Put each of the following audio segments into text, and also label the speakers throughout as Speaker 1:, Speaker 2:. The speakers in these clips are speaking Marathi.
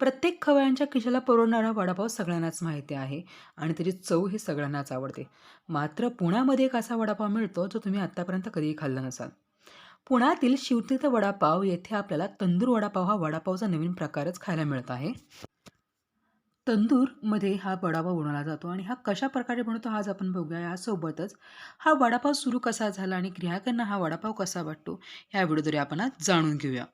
Speaker 1: प्रत्येक खवय्यांच्या खिशाला पुरवणारा वडापाव सगळ्यांनाच माहिती आहे आणि त्याची चव ही सगळ्यांनाच आवडते. मात्र पुण्यामध्ये एक असा वडापाव मिळतो जो तुम्ही आत्तापर्यंत कधीही खाल्ला नसाल. पुण्यातील शिवतीर्थ वडापाव येथे आपल्याला तंदूर वडापाव हा वडापावचा नवीन प्रकारच खायला मिळत आहे. तंदूरमध्ये हा वडापाव बनवला जातो आणि हा कशा प्रकारे बनवतो आज आपण बघूया. यासोबतच हा वडापाव सुरू कसा झाला आणि ग्राहकांना हा वडापाव कसा वाटतो ह्या व्हिडिओद्वारे आपण आज जाणून घेऊया.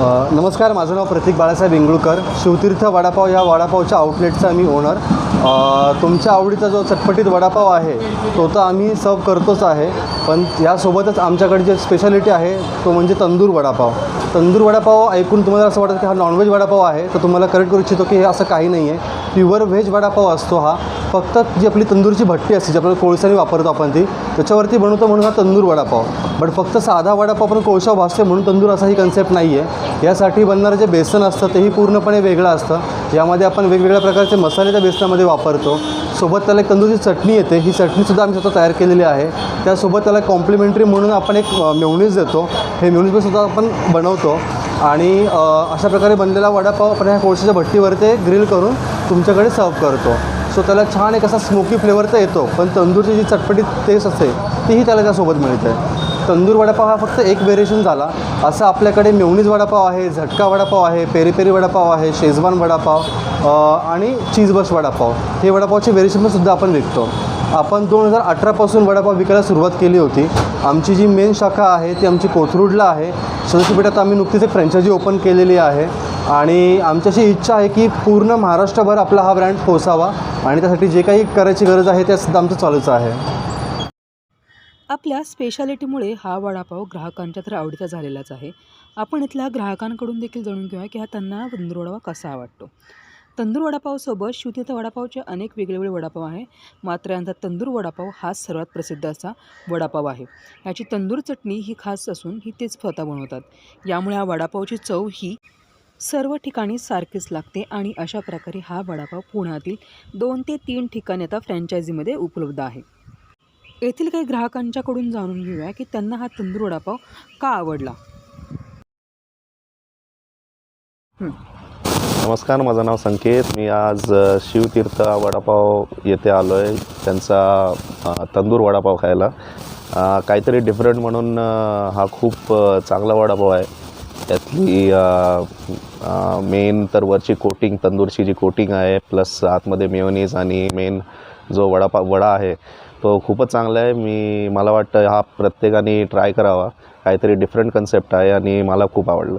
Speaker 2: नमस्कार माझं नाव प्रतीक बाळासाहेब इंगळूकर. शिवतीर्थ वडापाव या वडापावच्या आउटलेटचा मी ओनर तुमच्या आवडीचा जो चटपटीत वडापाव आहे तो तर आम्ही सर्व करतोच आहे. पण यासोबतच आमच्याकडे जे स्पेशालिटी आहे तो म्हणजे तंदूर वडापाव. तंदूर वडापाव ऐकून तुम्हाला असं वाटतं की हा नॉनव्हेज वडापाव आहे तर तुम्हाला करेक्ट करू इच्छितो की हे असं काही नाही आहे प्युअर व्हेज वडापाव असतो हा. फक्त जी आपली तंदूरची भट्टी असते जी आपल्याला कोळशाने वापरतो आपण ती त्याच्यावरती बनवतो म्हणून हा तंदूर वडापाव. बट फक्त साधा वडापाव पण कोळशा भासते म्हणून तंदूर असा ही कन्सेप्ट नाही आहे यासाठी बनणारं जे बेसन असतं तेही पूर्णपणे वेगळं असतं. यामध्ये आपण वेगवेगळ्या प्रकारचे मसाले त्या बेसनामध्ये वापरतो. सोबत त्याला एक तंदूरची चटणी येते. ही चटणीसुद्धा आम्ही स्वतः तयार केलेली आहे. त्यासोबत त्याला कॉम्प्लिमेंटरी म्हणून आपण एक मेवणीज देतो. हे मेवणीज सुद्धा आपण बनवतो. आणि अशा प्रकारे बनलेला वडापाव आपण ह्या कोळशाच्या भट्टीवर ते ग्रिल करून तुमच्याकडे सर्व करतो. सो त्याला छान एक असा स्मोकी फ्लेवर तर येतो. पण तंदूरची जी चटपटीत टेस्ट असते तीही त्याला त्यासोबत मिळते. तंदूर वडापाव हा फक्त एक व्हेरिएशन झाला. असं आपल्याकडे मेवणीज वडापाव आहे झटका वडापाव आहे पेरी पेरी वडापाव आहे शेजवान वडापाव आणि चीज बस वडापाव. हे वडापावचे व्हेरिएशनसुद्धा आपण विकतो. आपण दोन हजार अठरापासून वडापाव विकायला सुरुवात केली होती. आमची जी मेन शाखा आहे ती आमची कोथरूडला आहे. सदस्यपेठात आम्ही नुकतीच एक फ्रँचायझी ओपन केलेली आहे. आणि आमची अशी इच्छा आहे की पूर्ण महाराष्ट्रभर आपला हा ब्रँड पोचावा आणि त्यासाठी जे काही करायची गरज आहे ते सुद्धा आमचं चालूच आहे.
Speaker 1: आपल्या स्पेशालिटीमुळे हा वडापाव ग्राहकांच्या तर आवडीचा झालेलाच आहे. आपण इथल्या ग्राहकांकडून देखील जाणून घेऊया की हा त्यांना तंदूर वडापाव कसा आवडतो. तंदूर वडापावसोबत शिवतीर्थ वडापावचे अनेक वेगवेगळे वडापाव आहे. मात्र यांचा तंदूर वडापाव हा सर्वात प्रसिद्ध असा वडापाव आहे. याची तंदूर चटणी ही खास असून ही तेच स्वतः बनवतात. यामुळे हा वडापावची चव ही सर्व ठिकाणी सारखीच लागते आणि अशा प्रकारे हा वडापाव पुण्यातील दोन ते तीन ठिकाणी आता फ्रँचायझीमध्ये उपलब्ध आहे. येथील काही ग्राहकांच्याकडून जाणून घेऊया की त्यांना हा तंदूर वडापाव का आवडला.
Speaker 3: नमस्कार माझं नाव संकेत. मी आज शिवतीर्थ वडापाव येथे आलो आहे त्यांचा तंदूर वडापाव खायला. काहीतरी डिफरंट म्हणून हा खूप चांगला वडापाव आहे. त्यातली मेन तर वरची कोटिंग तंदूरची जी कोटिंग आहे प्लस आतमध्ये मेयोनीज आणि मेन जो वडापाव वडा आहे तो खूपच चांगला आहे. मी मला वाटतं हा प्रत्येकाने ट्राय करावा. काहीतरी डिफरंट कन्सेप्ट आहे आणि मला खूप आवडलं.